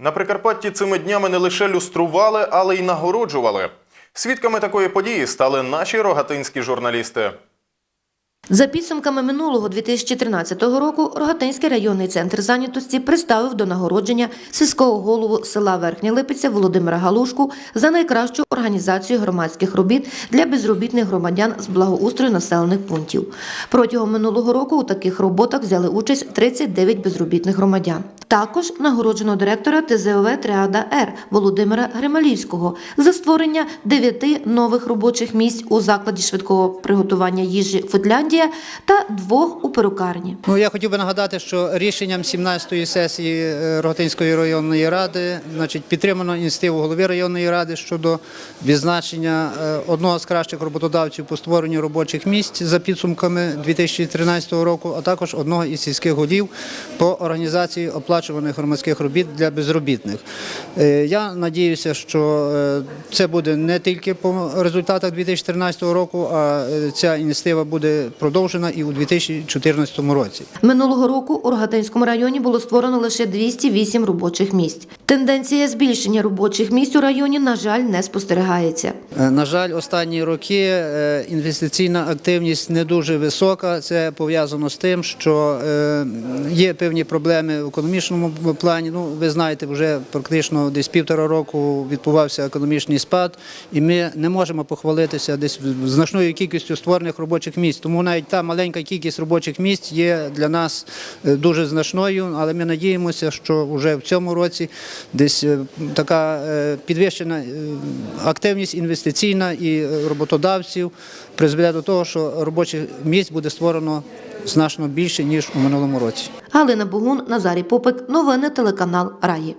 На Прикарпатті цими днями не лише люстрували, але й нагороджували. Свідками такої події стали наші рогатинські журналісти. За підсумками минулого 2013 року Рогатинський районний центр зайнятості представив до нагородження сільського голову села Верхня Липиця Володимира Галушку за найкращу організацію громадських робіт для безробітних громадян з благоустрою населених пунктів. Протягом минулого року у таких роботах взяли участь 39 безробітних громадян. Також нагороджено директора ТЗОВ Триада Р Володимира Грималівського за створення дев'яти нових робочих місць у закладі швидкого приготування їжі Футляндія та двох у перукарні. Ну, я хотів би нагадати, що рішенням 17-ї сесії е, Рогатинської районної ради значить, підтримано ініціативу голови районної ради щодо відзначення е, одного з кращих роботодавців по створенню робочих місць за підсумками 2013 року, а також одного із сільських голів по організації оплачуваних громадських робіт для безробітних. Е, Я надіюся, що е, це буде не тільки по результатах 2013 року, а е, ця ініціатива буде продовжена і у 2014 році. Минулого року у Рогатинському районі було створено лише 208 робочих місць. Тенденція збільшення робочих місць у районі, на жаль, не спостерігається. На жаль, останні роки інвестиційна активність не дуже висока. Це пов'язано з тим, що є певні проблеми в економічному плані. Ну, ви знаєте, вже практично десь півтора року відбувався економічний спад, і ми не можемо похвалитися десь значною кількістю створених робочих місць. Тому навіть та маленька кількість робочих місць є для нас е, дуже значною, але ми надіємося, що вже в цьому році десь е, така е, підвищена активність інвестиційна і роботодавців призведе до того, що робочих місць буде створено значно більше ніж у минулому році. Галина Богун, Назарій Попик. Новини телеканал Раї.